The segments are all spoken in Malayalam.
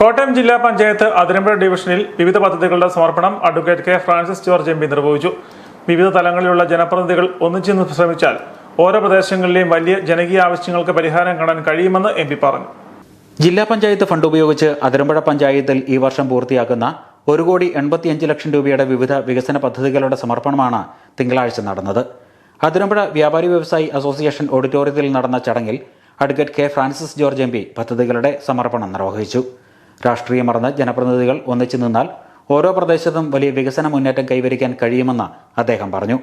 കോട്ടയം ജില്ലാ പഞ്ചായത്ത് അതിരമ്പുഴ ഡിവിഷനിൽ വിവിധ പദ്ധതികളുടെ സമർപ്പണം advocate K Francis George M P നിർവഹിച്ചു. വിവിധ തലങ്ങളിലുള്ള ജനപ്രതിനിധികൾ ഒന്നിച്ചു ശ്രമിച്ചാൽ ഓരോ പ്രദേശങ്ങളിലെയും വലിയ ജനകീയ ആവശ്യങ്ങൾക്ക് പരിഹാരം കാണാൻ കഴിയുമെന്ന് എം പറഞ്ഞു. ജില്ലാ പഞ്ചായത്ത് ഫണ്ട് ഉപയോഗിച്ച് അതിരമ്പുഴ പഞ്ചായത്തിൽ ഈ വർഷം പൂർത്തിയാക്കുന്ന ഒരു കോടി എൺപത്തിയഞ്ച് ലക്ഷം രൂപയുടെ വിവിധ വികസന പദ്ധതികളുടെ സമർപ്പണമാണ് തിങ്കളാഴ്ച നടന്നത്. അതിരമ്പുഴ വ്യാപാരി വ്യവസായി അസോസിയേഷൻ ഓഡിറ്റോറിയത്തിൽ നടന്ന ചടങ്ങിൽ advocate K Francis George M പദ്ധതികളുടെ സമർപ്പണം നിർവഹിച്ചു. രാഷ്ട്രീയം മറന്ന് ജനപ്രതിനിധികൾ ഒന്നിച്ചു നിന്നാൽ ഓരോ പ്രദേശത്തും വലിയ വികസന മുന്നേറ്റം കൈവരിക്കാൻ കഴിയുമെന്ന് അദ്ദേഹം പറഞ്ഞു.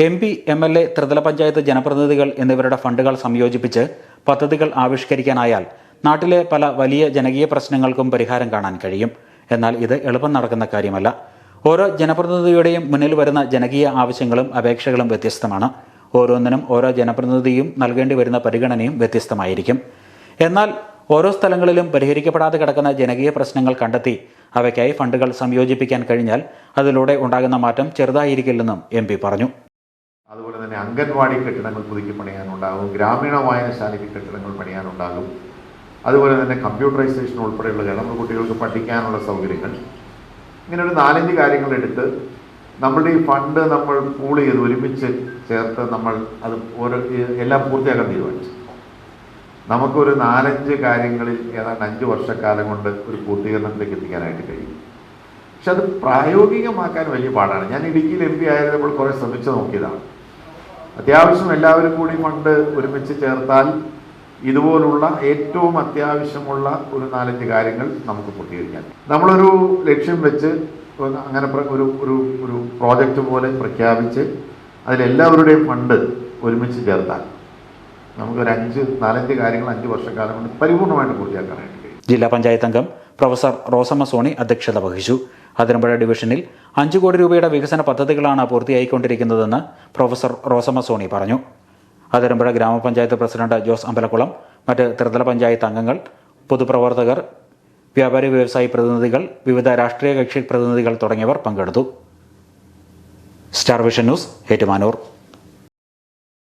M P M L A ത്രിതല പഞ്ചായത്ത് ജനപ്രതിനിധികൾ എന്നിവരുടെ ഫണ്ടുകൾ സംയോജിപ്പിച്ച് പദ്ധതികൾ ആവിഷ്കരിക്കാനായാൽ നാട്ടിലെ പല വലിയ ജനകീയ പ്രശ്നങ്ങൾക്കും പരിഹാരം കാണാൻ കഴിയും. എന്നാൽ ഇത് എളുപ്പം നടക്കുന്ന കാര്യമല്ല. ഓരോ ജനപ്രതിനിധിയുടെയും മുന്നിൽ വരുന്ന ജനകീയ ആവശ്യങ്ങളും അപേക്ഷകളും വ്യത്യസ്തമാണ്. ഓരോന്നിനും ഓരോ ജനപ്രതിനിധിയും നൽകേണ്ടി വരുന്ന പരിഗണനയും വ്യത്യസ്തമായിരിക്കും. എന്നാൽ ഓരോ സ്ഥലങ്ങളിലും പരിഹരിക്കപ്പെടാതെ കിടക്കുന്ന ജനകീയ പ്രശ്നങ്ങൾ കണ്ടെത്തി അവയ്ക്കായി ഫണ്ടുകൾ സംയോജിപ്പിക്കാൻ കഴിഞ്ഞാൽ അതിലൂടെ ഉണ്ടാകുന്ന മാറ്റം ചെറുതായിരിക്കില്ലെന്നും എം പറഞ്ഞു. അതുപോലെ തന്നെ അംഗൻവാടി കെട്ടിടങ്ങൾ പുതുക്കി പണിയാനുണ്ടാകും. ഗ്രാമീണ വായനശാലയ്ക്ക് കെട്ടിടങ്ങൾ പണിയാനുണ്ടാകും. അതുപോലെ തന്നെ കമ്പ്യൂട്ടറൈസേഷൻ ഉൾപ്പെടെയുള്ള നമ്മുടെ കുട്ടികൾക്ക് പഠിക്കാനുള്ള സൗകര്യങ്ങൾ. ഇങ്ങനെ ഒരു നാലഞ്ച് കാര്യങ്ങളെടുത്ത് നമ്മളുടെ ഈ ഫണ്ട് നമ്മൾ പൂൾ ചെയ്ത് ഒരുമിച്ച് ചേർത്ത് നമ്മൾ അത് ഓരോ എല്ലാം പൂർത്തിയാക്കാൻ തീരുമാനിച്ചു. നമുക്കൊരു നാലഞ്ച് കാര്യങ്ങളിൽ ഏതാണ്ട് അഞ്ച് വർഷക്കാലം കൊണ്ട് ഒരു പൂർത്തീകരണത്തിലേക്ക് എത്തിക്കാനായിട്ട് കഴിയും. പക്ഷെ അത് പ്രായോഗികമാക്കാൻ വലിയ പാടാണ്. ഞാൻ ഇടുക്കിയിൽ എം പി ആയിരുന്നപ്പോൾ കുറേ ശ്രമിച്ചു നോക്കിയതാണ്. അത്യാവശ്യം എല്ലാവരും കൂടി ഫണ്ട് ഒരുമിച്ച് ചേർത്താൽ ഇതുപോലുള്ള ഏറ്റവും അത്യാവശ്യമുള്ള ഒരു നാലഞ്ച് കാര്യങ്ങൾ നമുക്ക് പൂർത്തീകരിക്കാൻ നമ്മളൊരു ലക്ഷ്യം വെച്ച് അങ്ങനെ ഒരു ഒരു ഒരു പ്രോജക്റ്റ് പോലെ പ്രഖ്യാപിച്ച് അതിലെല്ലാവരുടെയും ഫണ്ട് ഒരുമിച്ച് ചേർത്താൽ നമുക്കൊരു അഞ്ച് നാലഞ്ച് കാര്യങ്ങൾ അഞ്ച് വർഷക്കാലം കൊണ്ട് പരിപൂർണമായിട്ട് പൂർത്തിയാക്കാനായിട്ട് ജില്ലാ പഞ്ചായത്ത് അംഗം പ്രൊഫസർ റോസമ്മ സോണി അധ്യക്ഷത വഹിച്ചു. അതിരമ്പുഴ ഡിവിഷനിൽ അഞ്ചു കോടി രൂപയുടെ വികസന പദ്ധതികളാണ് പൂർത്തിയായിക്കൊണ്ടിരിക്കുന്നതെന്ന് പ്രൊഫസർ റോസമ്മ സോണി പറഞ്ഞു. അതിരമ്പുഴ ഗ്രാമപഞ്ചായത്ത് പ്രസിഡന്റ് ജോസ് അമ്പലക്കുളം മറ്റ് ത്രിതല പഞ്ചായത്ത് അംഗങ്ങൾ പൊതുപ്രവർത്തകർ വ്യാപാരി വ്യവസായി പ്രതിനിധികൾ വിവിധ രാഷ്ട്രീയ കക്ഷി പ്രതിനിധികൾ തുടങ്ങിയവർ പങ്കെടുത്തു. Star Vision News Ettumanoor.